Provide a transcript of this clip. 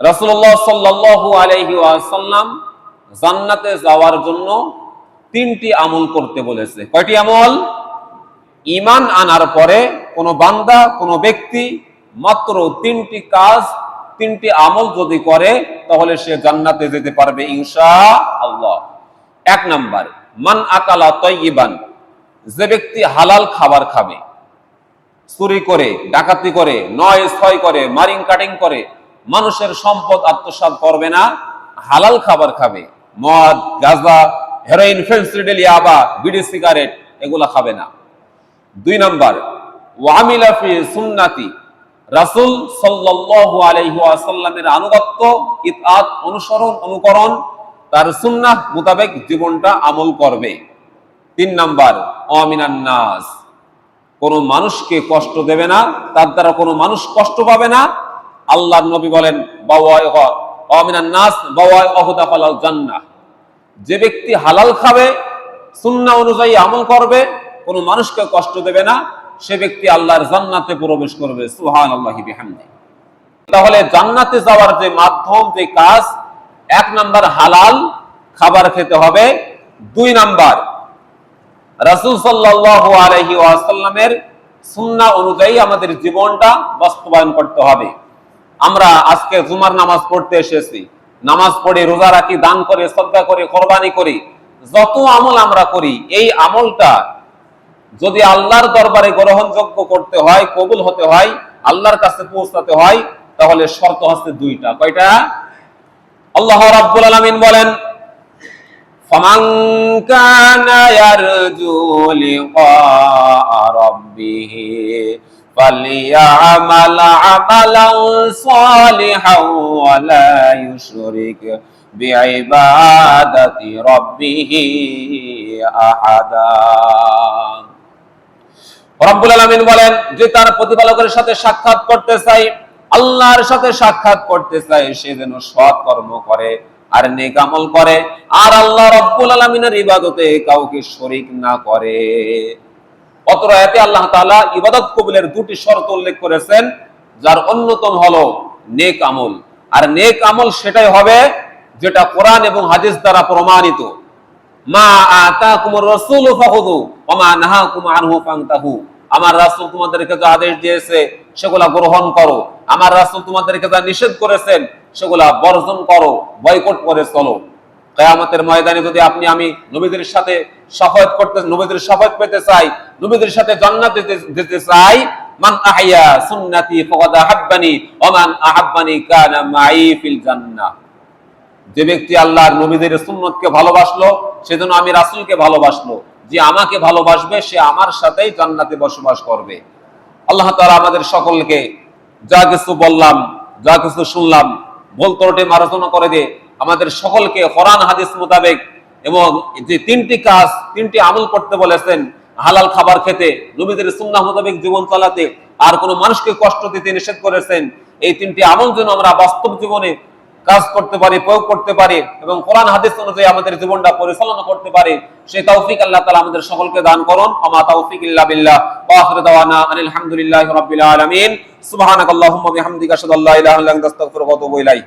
রাসূলুল্লাহ সাল্লাল্লাহু আলাইহি ওয়াসাল্লাম জান্নাতে যাওয়ার জন্য তিনটি আমল করতে বলেছে। কয়টি আমল? ঈমান আনার পরে কোনো বান্দা, কোনো ব্যক্তি মাত্র তিনটি কাজ, তিনটি আমল যদি করে, তাহলে সে জান্নাতে যেতে পারবে ইনশা আল্লাহ এক নাম্বার, মান আকালা তৈবান যে ব্যক্তি হালাল খাবার খাবে, চুরি করে, ডাকাতি করে নয় ছয় করে মারিং কাটিং করে মানুষের সম্পদ আত্মসাৎ করবে না, হালাল খাবার খাবে। মদ, গাঁজা হেরোইন ফেন্সিডিল ইয়াবা, বিড়ি, সিগারেট, এগুলা খাবে না। দুই নাম্বার ওয়ামিলা ফি সুন্নাতি। রাসূল সাল্লাল্লাহু আলাইহি ওয়াসাল্লামের আনুগত্য, ইতআত, অনুসরণ, অনুকরণ, তার সুন্নাহ মোতাবেক জীবনটা আমল করবে। তিন নাম্বার অমিনান নাস। কোনো মানুষকে কষ্ট দেবে না, তার দ্বারা কোনো মানুষ কষ্ট পাবে না আল্লাহর নবী বলেন যে ব্যক্তি হালাল খাবে, সুন্না অনুযায়ী আমল করবে, কোনো মানুষকে কষ্ট দেবে না, সে ব্যক্তি আল্লাহর জান্নাতে প্রবেশ করবে সুহান আল্লাহি তাহলে জান্নাতে যাওয়ার যে মাধ্যম, যে কাজ, এক নাম্বার হালাল খাবার খেতে হবে। দুই নাম্বার, রাসূল সাল্লাল্লাহু আলাইহি ওয়াসাল্লামের সুন্নাহ অনুযায়ী আমাদের জীবনটা বাস্তবায়ন করতে হবে। আমরা আজকে জুমার নামাজ পড়তে এসেছি নামাজ পড়ে রোজা রাখি দান করে শ্রদ্ধা করে কোরবানি করি যত আমল আমরা করি এই আমলটা যদি আল্লাহর দরবারে গ্রহণযোগ্য করতে হয় কবুল হতে হয় আল্লাহর কাছে পৌঁছাতে হয় তাহলে শর্ত হচ্ছে দুইটা কয়টা আল্লাহ রাব্বুল আলামিন বলেন فمن كان يرجو لقاء ربه فليعمل عملا صالحا ولا يشرك بعبادة ربه أحدا রব্বুল আলামিন বলেন যে তার প্রতিপালকের সাথে সাক্ষাৎ করতে চাই আল্লাহর সাথে সাক্ষাৎ করতে চাই সে যেন সৎ কর্ম করে আর নেক আমল করে আর আল্লাহ রব্বুল আলামিনের ইবাদতে কাউকে শরীক না করে অতর এতে আল্লাহ তাআলা ইবাদত কবুলের দুটি শর্ত উল্লেখ করেছেন, যার অন্যতম হলো নেক আমল। আর নেক আমল সেটাই হবে যেটা কোরআন এবং হাদিস দ্বারা প্রমাণিত। মা রাসূলু ফান্তাহু। আমার আদেশ দিয়েছে, সেগুলা গ্রহণ করো। আমার রাসূল তোমাদেরকে যা নিষেধ করেছেন, সেগুলা বর্জন করো, বয়কট করে চলো। কিয়ামতের ময়দানে যদি আপনি, আমি নবীদের সাথে সাফায়াত করতে, নবীদের সাফায়াত পেতে চাই, নবীদের সাথে জান্নাতে যেতে- চাই, মান আহাব্বানি আহাব্বানি কানা যে ব্যক্তি আল্লাহর নবীদের সুন্নতকে ভালোবাসলো, সেজন্য আমি রাসূলকে ভালোবাসলো যে আমাকে ভালোবাসবে, সে আমার সাথেই জান্নাতে বসবাস করবে। আল্লাহ তাআলা আমাদের সকলকে যা কিছু বললাম, যা কিছু শুনলাম, ভুল মার্জনা করে দে। আমাদের সকলকে কোরআন, হাদিস মোতাবেক এবং যে তিনটি কাজ, তিনটি আমল করতে বলেছেন, হালাল খাবার খেতে, নবীদের সুন্নাহ মোতাবেক জীবন চালাতে, আর কোনো মানুষকে কষ্ট দিতে নিষেধ করেছেন, এই তিনটি আমল যেন আমরা বাস্তব জীবনে কাজ করতে পারি, প্রয়োগ করতে পারি এবং কোরআন, হাদিস অনুযায়ী আমাদের জীবনটা পরিচালনা করতে পারি, সেই তৌফিক আল্লাহ তালা আমাদের সকলকে দান করুন। আমা তৌফিক ইল্লা বিল্লাহ। ওয়া দাওয়ানা আনিল হামদুলিল্লাহি রাব্বিল আলামিন। সুবহানাকাল্লাহুম্মা বিহামদিকা আশহাদু আল্লা ইলাহা ইল্লা আনতা আস্তাগফিরুকা ওয়া আতুবু ইলাইক।